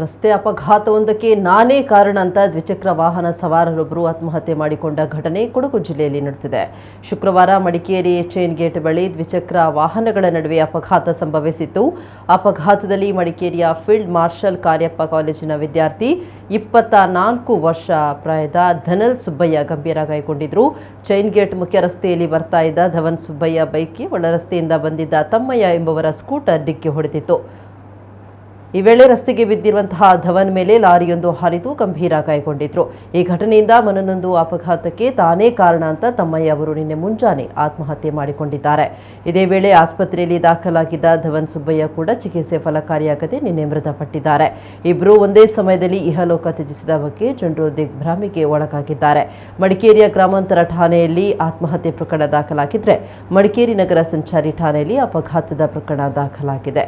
ರಸ್ತೆ ಅಪಘಾತವೊಂದಕ್ಕೆ ನಾನೇ ಕಾರಣ ಅಂತ ದ್ವಿಚಕ್ರ ವಾಹನ ಸವಾರರೊಬ್ಬರು ಆತ್ಮಹತ್ಯೆ ಮಾಡಿಕೊಂಡ ಘಟನೆ ಕೊಡಗು ಜಿಲ್ಲೆಯಲ್ಲಿ ನಡೆದಿದೆ. ಶುಕ್ರವಾರ ಮಡಿಕೇರಿ ಚೈನ್ ಗೇಟ್ ಬಳಿ ದ್ವಿಚಕ್ರ ವಾಹನಗಳ ನಡುವೆ ಅಪಘಾತ ಸಂಭವಿಸಿತ್ತು. ಅಪಘಾತದಲ್ಲಿ ಮಡಿಕೇರಿಯ ಫೀಲ್ಡ್ ಮಾರ್ಷಲ್ ಕಾರ್ಯಪ್ಪ ಕಾಲೇಜಿನ ವಿದ್ಯಾರ್ಥಿ ಇಪ್ಪತ್ತ ನಾಲ್ಕು ವರ್ಷ ಪ್ರಾಯದ ಧನಲ್ ಸುಬ್ಬಯ್ಯ ಗಂಭೀರ ಗಾಯಗೊಂಡಿದ್ರು ಚೈನ್ ಗೇಟ್ ಮುಖ್ಯ ರಸ್ತೆಯಲ್ಲಿ ಬರ್ತಾ ಇದ್ದ ಧವನ್ ಸುಬ್ಬಯ್ಯ ಬೈಕ್ಗೆ ಒಳ ರಸ್ತೆಯಿಂದ ಬಂದಿದ್ದ ತಮ್ಮಯ್ಯ ಎಂಬುವರ ಸ್ಕೂಟರ್ ಡಿಕ್ಕಿ ಹೊಡೆದಿತ್ತು. ಈ ವೇಳೆ ರಸ್ತೆಗೆ ಬಿದ್ದಿರುವಂತಹ ಧವನ್ ಮೇಲೆ ಲಾರಿಯೊಂದು ಹರಿದು ಗಂಭೀರ ಗಾಯಗೊಂಡಿದ್ರು. ಈ ಘಟನೆಯಿಂದ ಮನನೊಂದು ಅಪಘಾತಕ್ಕೆ ತಾನೇ ಕಾರಣ ಅಂತ ತಮ್ಮಯ್ಯ ಅವರು ನಿನ್ನೆ ಮುಂಜಾನೆ ಆತ್ಮಹತ್ಯೆ ಮಾಡಿಕೊಂಡಿದ್ದಾರೆ. ಇದೇ ವೇಳೆ ಆಸ್ಪತ್ರೆಯಲ್ಲಿ ದಾಖಲಾಗಿದ್ದ ಧವನ್ ಸುಬ್ಬಯ್ಯ ಕೂಡ ಚಿಕಿತ್ಸೆ ಫಲಕಾರಿಯಾಗದೆ ನಿನ್ನೆ ಮೃತಪಟ್ಟಿದ್ದಾರೆ. ಇಬ್ಬರು ಒಂದೇ ಸಮಯದಲ್ಲಿ ಇಹಲೋಕ ತ್ಯಜಿಸಿದ ಬಗ್ಗೆ ಜನರು ದಿಗ್ಭ್ರಮೆಗೆ ಒಳಗಾಗಿದ್ದಾರೆ. ಮಡಿಕೇರಿಯ ಗ್ರಾಮಾಂತರ ಠಾಣೆಯಲ್ಲಿ ಆತ್ಮಹತ್ಯೆ ಪ್ರಕರಣ ದಾಖಲಾಗಿದ್ರೆ ಮಡಿಕೇರಿ ನಗರ ಸಂಚಾರಿ ಠಾಣೆಯಲ್ಲಿ ಅಪಘಾತದ ಪ್ರಕರಣ ದಾಖಲಾಗಿದೆ.